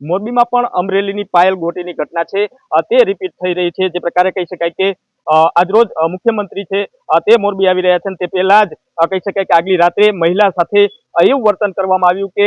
મોરબીમાં પણ અમરેલીની પાયલ ગોટીની ઘટના છે. તે રિપીટ થઈ રહી છે. જે પ્રકારે કહી શકાય કે આજરોજ મુખ્યમંત્રી છે તે મોરબી આવી રહ્યા છે તે પહેલા જ કહી શકાય કે આગલી રાત્રે મહિલા સાથે એવું વર્તન કરવામાં આવ્યું કે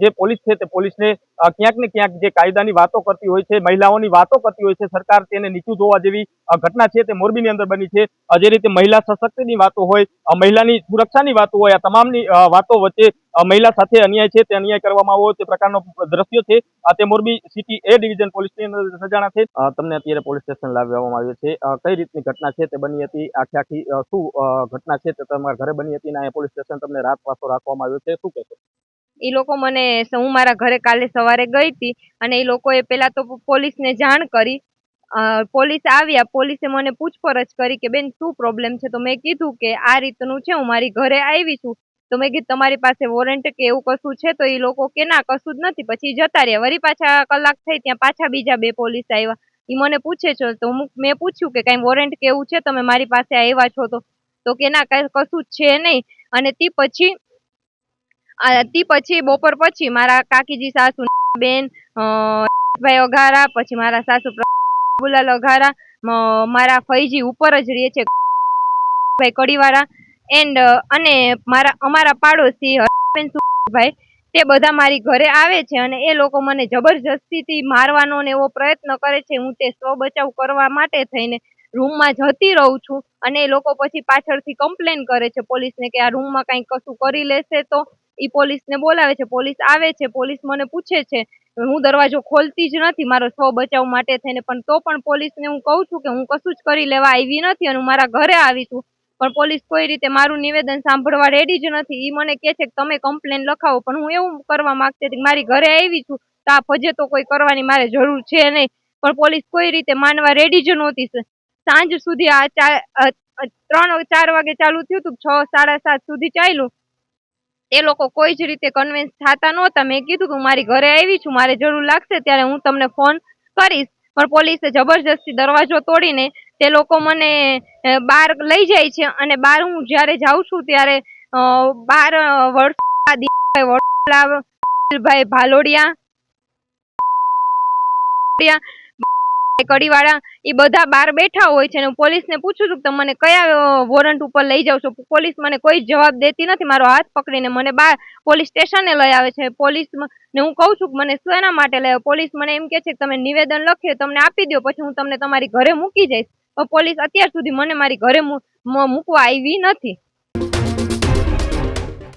જે પોલીસ છે તે પોલીસને ક્યાંક ને ક્યાંક જે કાયદાની વાતો કરતી હોય છે, મહિલાઓની વાતો કરતી હોય છે, સરકાર તેને નીચું જોવા જેવી ઘટના છે તે મોરબીની અંદર બની છે. જે રીતે મહિલા સશક્તિની વાતો હોય મહિલાની સુરક્ષાની વાતો હોય, આ તમામની વાતો વચ્ચે મહિલા સાથે અન્યાય છે તે અન્યાય કરવામાં આવ્યો, તે પ્રકારનો દ્રશ્યો છે. તે મોરબી સિટી એ ડિવિઝન પોલીસની અંદર સજાણા છે. તમને અત્યારે પોલીસ સ્ટેશન લાવવામાં આવ્યું છે. કઈ રીતની ઘટના છે તે બની હતી? આખી આખી શું ઘટના છે તે તમારા ઘરે બની હતી અને પોલીસ સ્ટેશન તમને રાત પાસો રાખવામાં આવ્યો છે શું કહેશો? એ લોકો મને હું મારા ઘરે કાલે સવારે ગઈ હતી અને એ લોકોએ પેલા તો પોલીસને જાણ કરી. પોલીસ આવ્યા, પોલીસે મને પૂછપરછ કરી કે, બેન, શું પ્રોબ્લેમ છે? તો મેં કીધું કે, આ રીતનું છે, હું મારી ઘરે આવી છું. તો મેં કીધું, તમારી પાસે વોરંટ કે એવું કશું છે? તો એ લોકો કે, ના, કશું જ નથી. પછી જતા રહ્યા. વળી પાછા કલાક થઈ ત્યાં પાછા બીજા બે પોલીસ આવ્યા. એ મને પૂછે છે, તો મેં પૂછ્યું કે, કાંઈ વોરંટ કે એવું છે? તમે મારી પાસે આવ્યા છો તો? તો કે, ના કશું જ છે નહીં. અને તે પછી તી પછી બપોર પછી મારા કાકીજી, સાસુ, બેન ભાઈ અઘારા, પછી મારા સાસુ બુલાલ અઘારા મારા ફઈજી ઉપર જ રહે છે ભાઈ કડીવાળા. એન્ડ, અને મારા, અમારા પાડોશી હર્ષબેન ભાઈ તે બધા મારી ઘરે આવે છે અને એ લોકો મને જબરજસ્તીથી મારવાનો ને એવો પ્રયત્ન કરે છે. હું તે સ્વ બચાવ કરવા માટે થઈને રૂમમાં જતી રહું છું અને એ લોકો પછી પાછળથી કમ્પ્લેન કરે છે પોલીસને કે આ રૂમમાં કંઈ કશું કરી લેશે તો ઈ પોલીસને બોલાવે છે પોલીસ આવે છે પોલીસ મને પૂછે છે હું દરવાજો ખોલતી જ નથી મારો સ્વ બચાવ માટે થઈને પણ તો પણ પોલીસને હું કહું છું કે હું કશું જ કરી લેવા આવી નથી અને હું મારા ઘરે આવી છું. પણ પોલીસ કોઈ રીતે મારું નિવેદન સાંભળવા રેડી જ નથી. ઈ મને કહે છે કે તમે કમ્પ્લેન લખાવો પણ હું એવું કરવા માંગતી હતી મારી ઘરે આવી છું તો આ ફજે તો કોઈ કરવાની મારે જરૂર છે નહીં. પણ પોલીસ કોઈ રીતે માનવા રેડી જ નહોતી. સાંજ સુધી આ ચા- અ, અ, ત્રણ ચાર વાગે ચાલુ થયું હતું છ સાડા સાત સુધી ચાલ્યું. એ લોકો કોઈ જ રીતે કન્વિન્સ થતા નહોતા. મેં કીધું કે હું મારી ઘરે આવી છું મારે જરૂર લાગશે ત્યારે હું તમને ફોન કરીશ. પણ પોલીસે જબરજસ્તી દરવાજો તોડીને તે લોકો મને બહાર લઈ જાય છે અને બહાર હું જ્યારે જાઉં છું ત્યારે બહાર અ, વડસા, દીપભાઈ વડોદરા, ભાઈ ભાલોડિયા કડીવાળા એ બધા બહાર બેઠા હોય છે અને હું પોલીસને પૂછું છું કે તમે કયા વોરંટ ઉપર લઈ જાવ છો? પોલીસ મને કોઈ જવાબ દેતી નથી. મારો હાથ પકડીને મને બહાર પોલીસ સ્ટેશને લઈ આવે છે. પોલીસ ને હું કહું છું કે મને શેના માટે લઈ પોલીસ મને એમ કે છે કે તમે નિવેદન લખ્યો તમને આપી દો, પછી હું તમને તમારી ઘરે મૂકી જઈશ. પોલીસ અત્યાર સુધી મને મારી ઘરે મૂકવા આવી નથી.